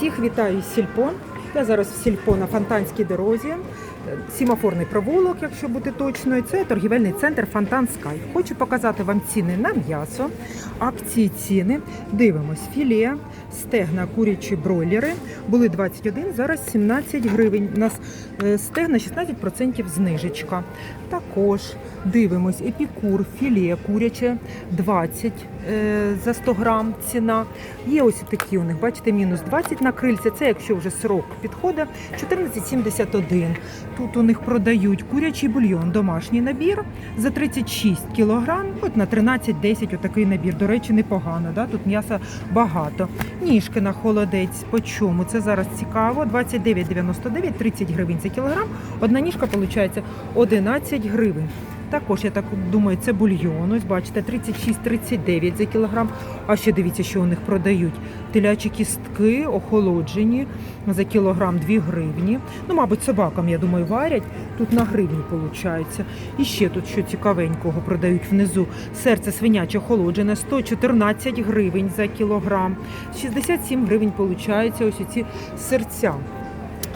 Всіх вітаю з Сільпо. Я зараз в Сільпо на Фонтанській дорозі. Сімафорний провулок, якщо бути точною. Це торгівельний центр Фонтан Скай. Хочу показати вам ціни на м'ясо. Акції ціни. Дивимось. Філе, стегна, курячі бройлери. Були 21, зараз 17 гривень. У нас е, стегна 16% знижечка. Також дивимось епікур, філе куряче 20 е, за 100 грам ціна. Є ось такі у них, бачите, мінус 20 на крильця. Це якщо вже срок підходить, 14,71. Тут у них продають курячий бульйон, домашній набір за 36 кілограм. От на 13,10 отакий набір. До речі, непогано. Да? Тут м'яса багато. Ніжки на холодець. По чому? Це зараз цікаво. 29,99, 30 гривень за кілограм. Одна ніжка виходить 11 гривень. Також, я так думаю, це бульйон. Ось бачите, 36-39 за кілограм. А ще дивіться, що у них продають. Телячі кістки охолоджені за кілограм 2 гривні. Ну, мабуть, собакам, я думаю, варять. Тут на гривні виходить. І ще тут що цікавенького продають внизу. Серце свиняче охолоджене 114 гривень за кілограм. 67 гривень виходить ось ці серця.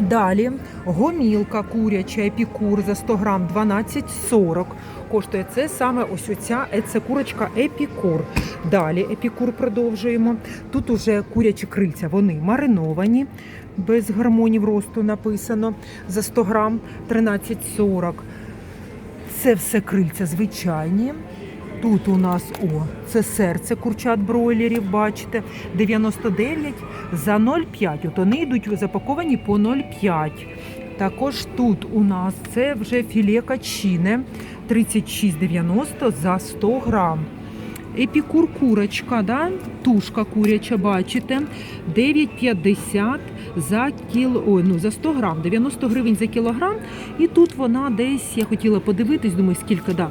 Далі гомілка куряча епікур за 100 грам 12,40 коштує. Це саме ось оця це курочка епікур. Далі епікур продовжуємо. Тут уже курячі крильця, вони мариновані, без гормонів росту написано за 100 грам 13,40. Це все крильця звичайні. Тут у нас о, це серце курчат бройлерів, бачите, 99 за 0,5. От вони йдуть запаковані по 0,5. Також тут у нас це вже філе качине 36,90 за 100 грам. Епікур курочка, да? тушка куряча, бачите, 9,50 за кіло, ой, ну, за 100 грам, 90 гривень за кілограм. І тут вона десь, я хотіла подивитись, думаю, скільки, да,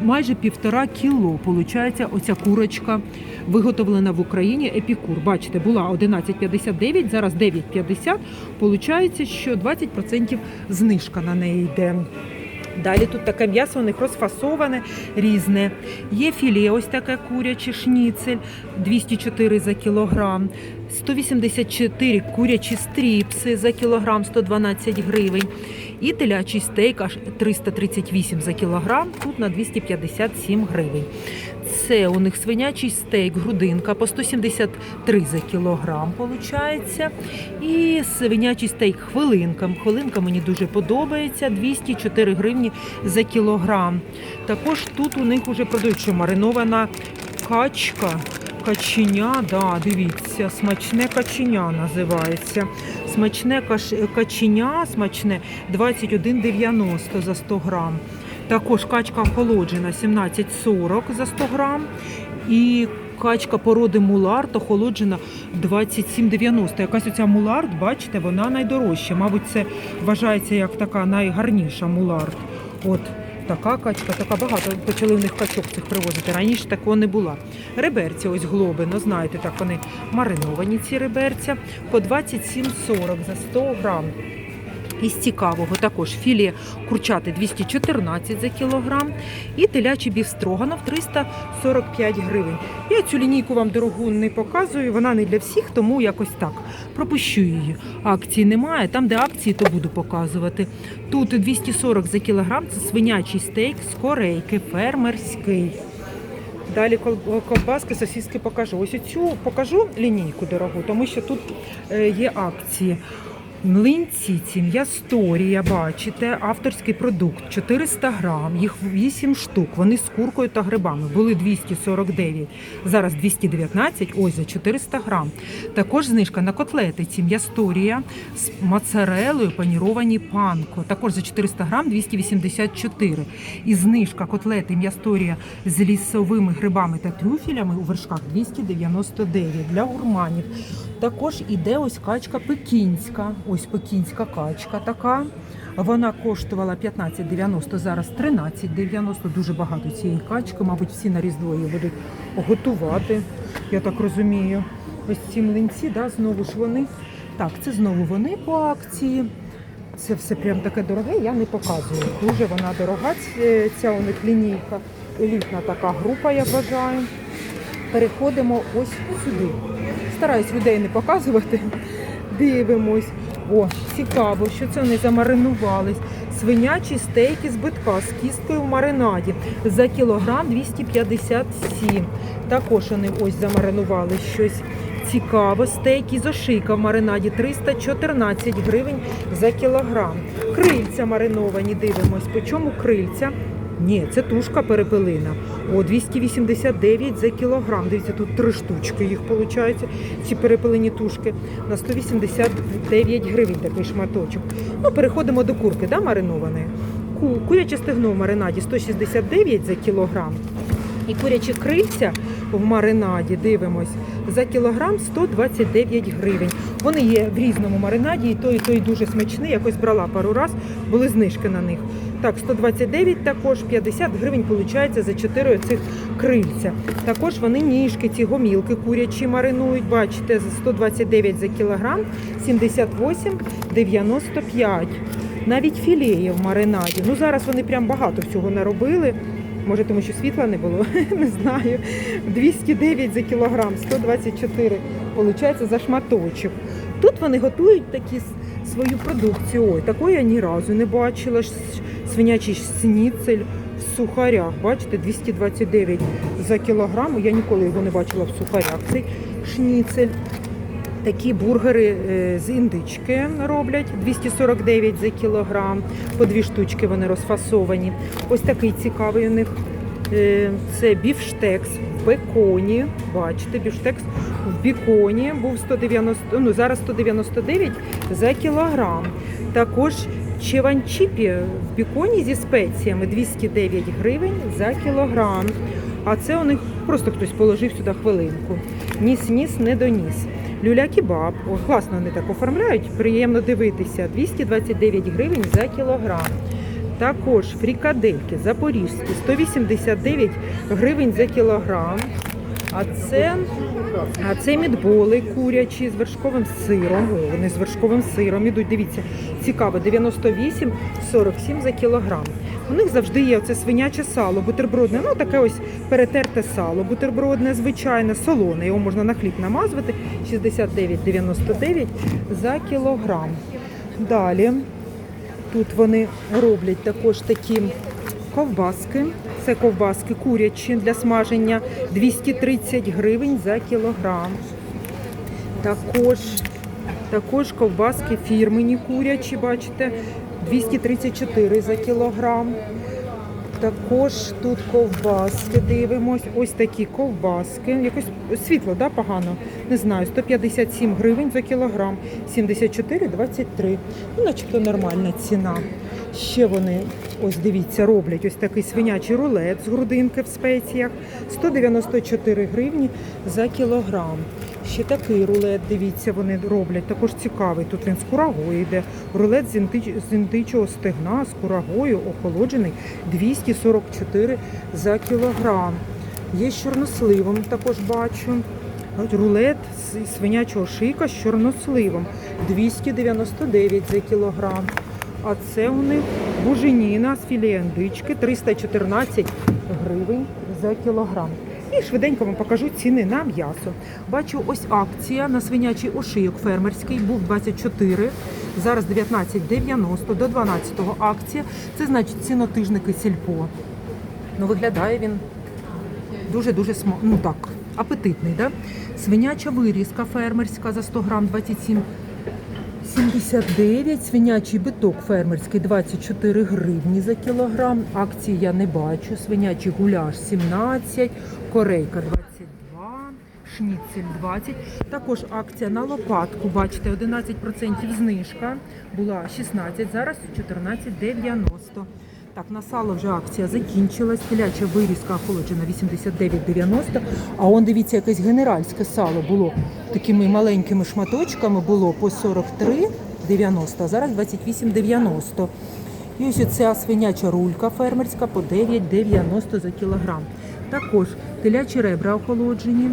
майже півтора кіло, получається, оця курочка виготовлена в Україні епікур. Бачите, була 11,59, зараз 9,50. Получається, що 20% знижка на неї йде. Далі тут таке м'ясо, у них розфасоване, різне. Є філе, ось таке куряче шніцель, 204 за кілограм. 184 курячі стріпси за кілограм, 112 гривень. І телячий стейк аж 338 за кілограм, тут на 257 гривень. Це у них свинячий стейк, грудинка по 173 за кілограм, виходить. І свинячий стейк хвилинка. Хвилинка мені дуже подобається, 204 гривні за кілограм. Також тут у них вже продають, що маринована качка. Каченя, да, дивіться, смачне каченя називається. Смачне каш- каченя, смачне 21,90 за 100 грам. Також качка охолоджена 17,40 за 100 грам. І качка породи мулард охолоджена 27,90. Якась оця мулард, бачите, вона найдорожча. Мабуть, це вважається як така найгарніша мулард. От така качка, така багато. Почали в них качок цих привозити. Раніше такого не було. Реберця, ось глоби, ну знаєте, так вони мариновані, ці реберця, по 27,40 за 100 грам. Із цікавого також філе курчати 214 за кілограм і телячий бівстроганов 345 гривень. Я цю лінійку вам дорогу не показую, вона не для всіх, тому якось так пропущу її. Акції немає. Там, де акції, то буду показувати. Тут 240 за кілограм це свинячий стейк з корейки, фермерський. Далі кол- ковбаски, сосиски покажу. Ось цю покажу лінійку дорогу, тому що тут е, є акції. Млинці ці м'ясторія, бачите, авторський продукт 400 грам, їх 8 штук. Вони з куркою та грибами. Були 249, зараз 219, ось за 400 грам. Також знижка на котлети ці м'ясторія з моцарелою паніровані панко. Також за 400 грам 284. І знижка котлети м'ясторія з лісовими грибами та трюфелями у вершках 299 для гурманів. Також іде ось качка пекінська. Ось пекінська качка така. Вона коштувала 15,90, зараз 13,90. Дуже багато цієї качки. Мабуть, всі на Різдво її будуть готувати, я так розумію. Ось ці млинці, да, знову ж вони. Так, це знову вони по акції. Це все прям таке дороге, я не показую. Дуже вона дорога, ця у них лінійка. Елітна така група, я вважаю. Переходимо ось сюди. Стараюсь людей не показувати. Дивимось. О, цікаво, що це вони замаринувались. Свинячі стейки з битка з кісткою в маринаді за кілограм 257. Також вони ось замаринували щось цікаве. Стейки з ошийка в маринаді 314 гривень за кілограм. Крильця мариновані, дивимось. По чому крильця? Ні, це тушка перепелина. О, 289 за кілограм. Дивіться, тут три штучки їх виходить, ці перепелені тушки. На 189 гривень такий шматочок. Ну, переходимо до курки, да, маринованої. Ку- Куряче стегно в маринаді 169 за кілограм. І курячі крильця в маринаді, дивимось, за кілограм 129 гривень. Вони є в різному маринаді, і той, і той дуже смачний. Якось брала пару раз, були знижки на них. Так, 129 також, 50 гривень виходить за 4 цих крильця. Також вони ніжки, ці гомілки курячі маринують, бачите, за 129 за кілограм, 78,95. Навіть філеї в маринаді. Ну зараз вони прям багато всього наробили. Може, тому що світла не було, не знаю. 209 за кілограм, 124 виходить за шматочок. Тут вони готують такі свою продукцію. Ой, такої я ні разу не бачила. Свинячий сніцель в сухарях. Бачите, 229 за кілограм. Я ніколи його не бачила в сухарях. Цей шніцель. Такі бургери е, з індички роблять 249 за кілограм. По дві штучки вони розфасовані. Ось такий цікавий у них. е, Це біфштекс в беконі. Бачите, біфштекс в біконі був 190, ну зараз 199 за кілограм. Також чеванчіпі в біконі зі спеціями 209 гривень за кілограм. А це у них просто хтось положив сюди хвилинку. Ніс-ніс не доніс. Люля-кебаб, класно вони так оформляють, приємно дивитися. 229 гривень за кілограм. Також фрікадельки запорізькі 189 гривень за кілограм. А це, а це мідболи курячі з вершковим сиром. О, вони з вершковим сиром ідуть. Дивіться, цікаво, 98,47 за кілограм. У них завжди є оце свиняче сало, бутербродне, ну таке ось перетерте сало, бутербродне, звичайне, солоне. Його можна на хліб намазувати. 69,99 за кілограм. Далі тут вони роблять також такі ковбаски. Це ковбаски курячі для смаження 230 гривень за кілограм. Також, також ковбаски фірмені курячі, бачите, 234 за кілограм. Також тут ковбаски дивимось. Ось такі ковбаски. Якось світло, да, погано? Не знаю, 157 гривень за кілограм, 74,23. Ну, начебто нормальна ціна. Ще вони, ось дивіться, роблять ось такий свинячий рулет з грудинки в спеціях. 194 гривні за кілограм. Ще такий рулет, дивіться, вони роблять. Також цікавий. Тут він з курагою йде. Рулет з, індич... з індичого стегна, з курагою, охолоджений 244 за кілограм. Є з чорносливом, також бачу. Рулет з свинячого шийка з чорносливом 299 за кілограм. А це у них буженіна з філе індички 314 гривень за кілограм. І швиденько вам покажу ціни на м'ясо. Бачу, ось акція на свинячий ошийок фермерський був 24, зараз 19,90 до 12 акція. Це значить цінотижники сільпо. Ну, виглядає він дуже-дуже сма... ну так, апетитний. Да? Свиняча вирізка фермерська за 100 грам 27 79, свинячий биток фермерський 24 гривні за кілограм. Акції я не бачу. Свинячий гуляш 17, корейка 22, шніцель 20. Також акція на лопатку. Бачите, 11% знижка. Була 16, зараз 14,90. Так, на сало вже акція закінчилась. Теляча вирізка охолоджена 89,90. А он дивіться, якесь генеральське сало було такими маленькими шматочками було по 43,90, а зараз 28,90. І ось ця свиняча рулька фермерська по 9,90 за кілограм. Також телячі ребра охолоджені.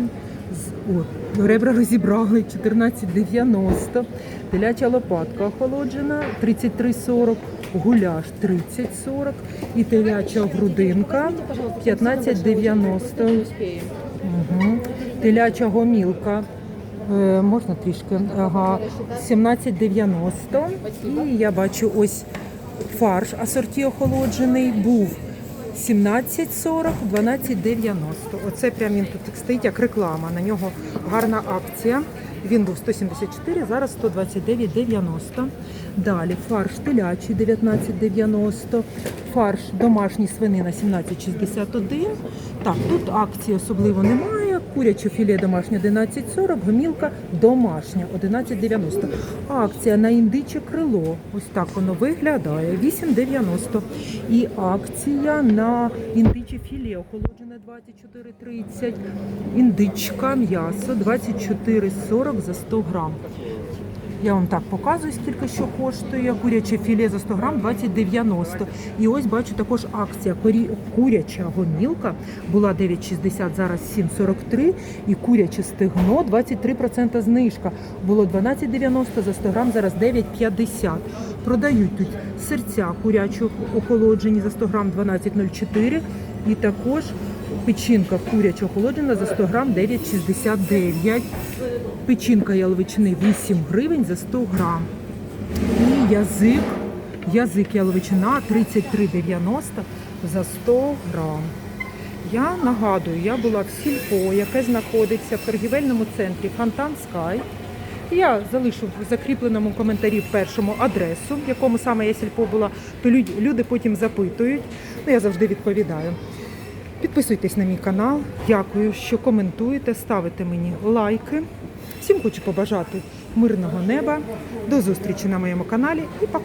О, ребра розібрали 14,90. Теляча лопатка охолоджена 33,40. Гуляш 30,40 і теляча грудинка 15,90. Угу. Теляча гомілка Е, можна трішки. Ага, 17,90. І я бачу ось фарш асорті охолоджений був 17,40, 12,90. Оце прям він тут стоїть як реклама. На нього гарна акція. Він був 174, зараз 129,90. Далі фарш телячий 19,90. Фарш домашній свинина 17,61. Так, тут акції особливо немає. Куряче філе домашнє 11,40, гомілка домашня 11,90. Акція на індиче крило. Ось так воно виглядає. 8,90. І акція на індиче філе охолоджене 24,30. Індичка м'ясо 24,40 за 100 грам. Я вам так показую, скільки що коштує. Куряче філе за 100 грам 20,90. І ось бачу також акція. Куряча гомілка була 9,60, зараз 7,43. І куряче стегно 23% знижка. Було 12,90 за 100 грам, зараз 9,50. Продають тут серця курячі охолоджені за 100 грам 12,04. І також печінка куряча охолоджена за 100 грам 9,69. Печінка яловичини 8 гривень за 100 грам. І язик, язик яловичина 33,90 за 100 грам. Я нагадую, я була в сільпо, яке знаходиться в торгівельному центрі Фонтан Скай. Я залишу в закріпленому коментарі в першому адресу, в якому саме я сільпо була, то люди потім запитують. Ну, я завжди відповідаю. Підписуйтесь на мій канал. Дякую, що коментуєте, ставите мені лайки. Всім хочу побажати мирного неба. До зустрічі на моєму каналі і пока.